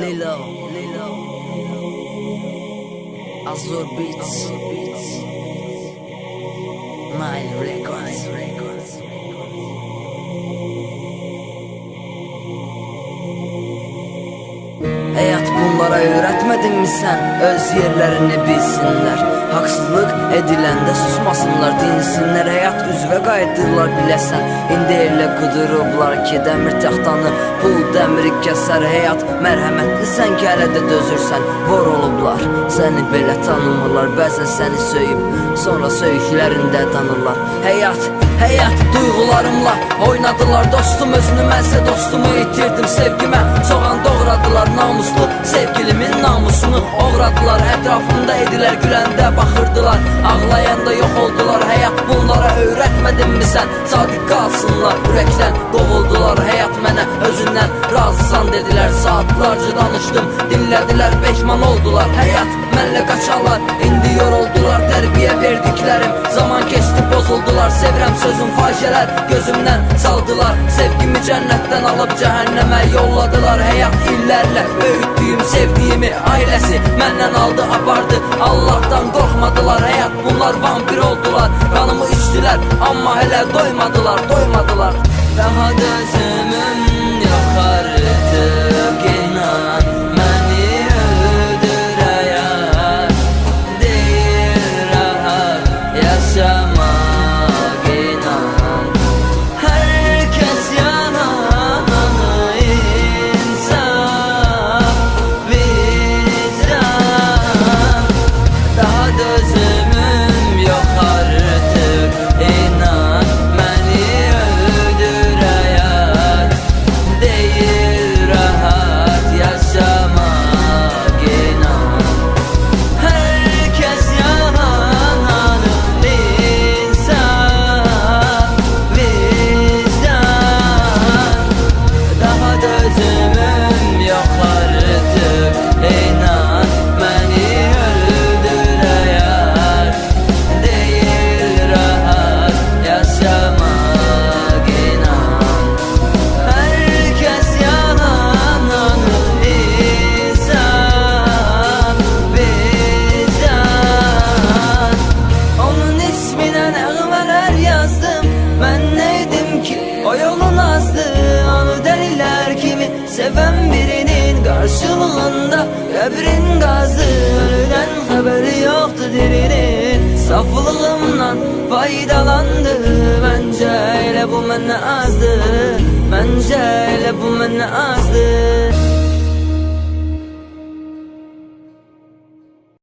Lilo, Lilo. Azur Beats, Mile Records. Records. Bunlara öğretmedin mi sen? Öz yerlerini bilsinler. Haksızlık edilende susmasınlar. Dinsinler. Hayat üzvə qayıdırlar biləsən İndi elə qudurublar ki Dəmir taxtanı bu dəmiri kəsər Həyat mərhəmətlisən ki hələ də dözürsən Vor olublar səni belə tanımırlar. Bəzən səni söyüb sonra söyüklərində danırlar Həyat, həyat duyğularımla oynadılar Dostum. Özünü mənsə dostumu itirdim Sevgimə soğan doğradılar namuslu namusunu oğradılar Ətrafımda edilər güləndə baxırdılar Ağlayanda yox oldular Həyat bunlara öyrətmədin mi sən Sadiq qalsınlar ürəkdən qovuldular Həyat mənə özündən razısan dedilər Saatlarca danışdım dinlədilər peşman oldular. Həyat mənlə qaçarlar indi yoruldular. Tərbiyə verdiklərim zaman keçdi bozuldular. Sevirəm sözüm fahişələr gözümdən saldılar. Sevgimi cənnətdən alıb cəhənnəmə yolladılar. Həyat illərlə böyütdüyüm sevdiyimi ailəsi məndən aldı apardı Allahdan qorxmadılar həyat bunlar vampir oldular. Qanımı içdilər amma hələ doymadılar doymadılar. Daha dözümüm yox Kabrin gazı Ölüden haberi yoktu dirinin Saflığımdan faydalandı. Bence elə bu mənə azdı Bence elə bu mənə azdı